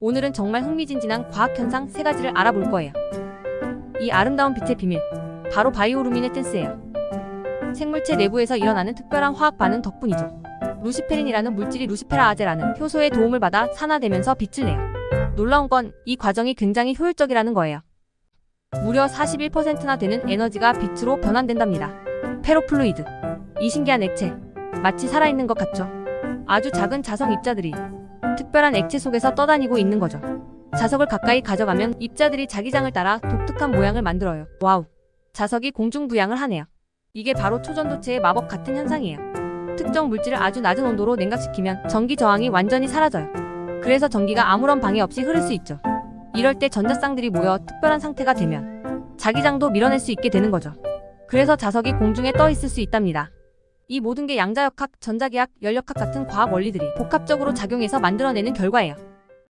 오늘은 정말 흥미진진한 과학 현상 세 가지를 알아볼 거예요. 이 아름다운 빛의 비밀, 바로 바이오루미네센스예요. 생물체 내부에서 일어나는 특별한 화학 반응 덕분이죠. 루시페린이라는 물질이 루시페라 아제라는 효소의 도움을 받아 산화되면서 빛을 내요. 놀라운 건 이 과정이 굉장히 효율적이라는 거예요. 무려 41%나 되는 에너지가 빛으로 변환된답니다. 페로플루이드. 이 신기한 액체. 마치 살아있는 것 같죠? 아주 작은 자석 입자들이 특별한 액체 속에서 떠다니고 있는 거죠. 자석을 가까이 가져가면 입자들이 자기장을 따라 독특한 모양을 만들어요. 와우. 자석이 공중부양을 하네요. 이게 바로 초전도체의 마법 같은 현상이에요. 특정 물질을 아주 낮은 온도로 냉각시키면 전기 저항이 완전히 사라져요. 그래서 전기가 아무런 방해 없이 흐를 수 있죠. 이럴 때 전자쌍들이 모여 특별한 상태가 되면 자기장도 밀어낼 수 있게 되는 거죠. 그래서 자석이 공중에 떠 있을 수 있답니다. 이 모든 게 양자역학, 전자계학, 열역학 같은 과학 원리들이 복합적으로 작용해서 만들어내는 결과예요.